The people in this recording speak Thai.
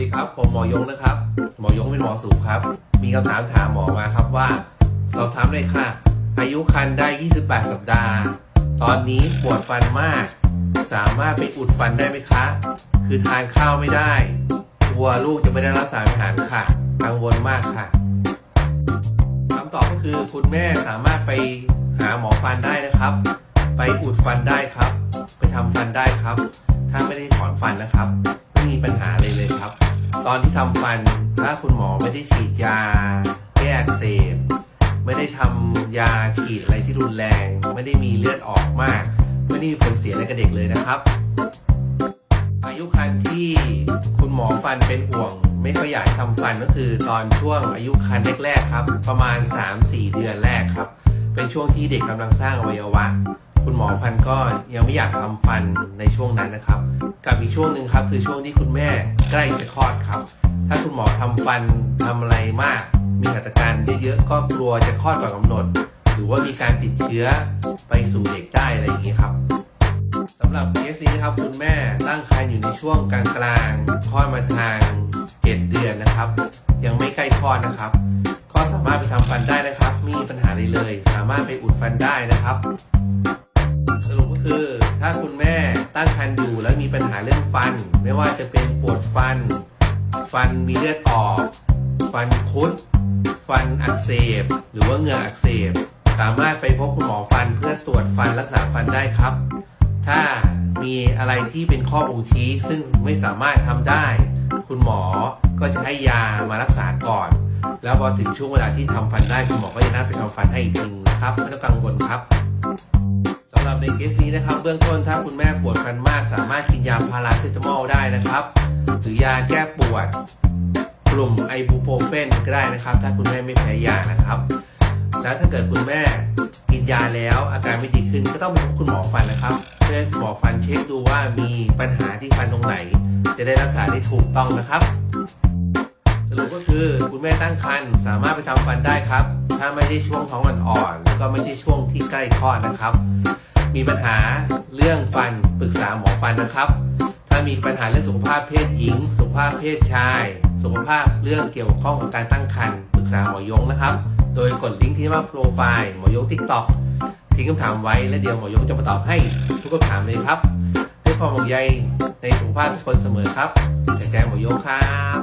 ดีครับ ผมหมอยงนะครับ หมอยงเป็นหมอสูครับ มีคำถามถามหมอมาครับว่า สอบถามเลยค่ะ อายุครรภ์ได้ 28 สัปดาห์ ตอนนี้ปวดฟันมาก สามารถไปอุดฟันได้ไหมคะ คือทานข้าวไม่ได้กลัวลูกจะไม่ได้รับสารอาหารค่ะ กังวลมากค่ะคำตอบก็คือคุณแม่สามารถไปหาหมอฟันได้นะครับ ไปอุดฟันได้ครับ ไปทำฟันได้ครับ ถ้าไม่ได้ถอนฟันนะครับไม่มีปัญหาเลยเลยครับ ตอนที่ทำฟัน ถ้าคุณหมอไม่ได้ฉีดยา แก้อักเสบไม่ได้ทำยาฉีดอะไรที่รุนแรง ไม่ได้มีเลือดออกมาก ไม่ได้มีผลเสียอะไรกับเด็กเลยนะครับ อายุคันที่คุณหมอฟันเป็นห่วง ไม่ค่อยอยากให้ทำฟันก็คือตอนช่วงอายุคันแรกๆครับ ประมาณ 3-4 เดือนแรกครับ เป็นช่วงที่เด็กกำลังสร้างอวัยวะ คุณหมอฟันก็ยังไม่อยากทำฟันในช่วงนั้นนะครับ กับอีกช่วงหนึ่งครับ คือช่วงที่คุณแม่ใกล้จะคลอดครับ ถ้าคุณหมอทำฟันทำอะไรมาก มีหัตถการเยอะๆก็กลัวจะคลอดก่อนกำหนด หรือว่ามีการติดเชื้อไปสู่เด็กได้อะไรอย่างนี้ครับสำหรับเคสนี้นะครับคุณแม่ตั้งครรภ์อยู่ในช่วงกลางกลางคลอดมาทาง 7 เดือนนะครับ ยังไม่ใกล้คลอดนะครับ ก็สามารถไปทำฟันได้นะครับไม่มีปัญหาอะไรเลย สามารถไปอุดฟันได้นะครับ สรุปก็คือถ้าคุณแม่ตั้งครรภ์อยู่แล้วมีปัญหาเรื่องฟัน ไม่ว่าจะเป็นปวดฟัน ฟันมีเลือดออก ฟันคุด ฟันอักเสบ หรือว่าเหงื่ออักเสบ สามารถไปพบคุณหมอฟันเพื่อตรวจฟันรักษาฟันได้ครับ ถ้ามีอะไรที่เป็นข้อบ่งชี้ซึ่งไม่สามารถทำได้ คุณหมอก็จะให้ยามารักษาก่อน แล้วพอถึงช่วงเวลาที่ทำฟันได้คุณหมอก็จะนัดไปทำฟันให้อีกทีนะครับไม่ต้องกังวลครับ หรับในเคสนี้นะครับ เบื้องต้นถ้าคุณแม่ปวดฟันมาก สามารถกินยาพาราเซตามอลได้นะครับ หรือยาแก้ปวด กลุ่มไอบูโปรเฟนก็ได้นะครับ ถ้าคุณแม่ไม่แพ้ยานะครับ แล้วถ้าเกิดคุณแม่กินยาแล้วอาการไม่ดีขึ้นก็ต้องไปพบคุณหมอฟันนะครับ เพื่อหมอฟันเช็คดูว่ามีปัญหาที่ฟันตรงไหน จะได้รักษาได้ถูกต้องนะครับ สรุปก็คือคุณแม่ตั้งครรภ์สามารถไปทำฟันได้ครับ ถ้าไม่ใช่ช่วงท้องอ่อนๆแล้วก็ไม่ใช่ช่วงที่ใกล้คลอดนะครับ มีปัญหาเรื่องฟันปรึกษาหมอฟันนะครับ ถ้ามีปัญหาเรื่องสุขภาพเพศหญิง สุขภาพเพศชาย สุขภาพเรื่องเกี่ยวข้องกับการตั้งครรภ์ปรึกษาหมอยงนะครับ โดยกดลิงก์ที่ว่าโปรไฟล์หมอยงทิกตอกทิ้งคำถามไว้และเดี๋ยวหมอยงจะมาตอบให้ทุกคำถามเลยครับด้วยความห่วงใยในสุขภาพทุกคนเสมอครับจากใจหมอยงครับ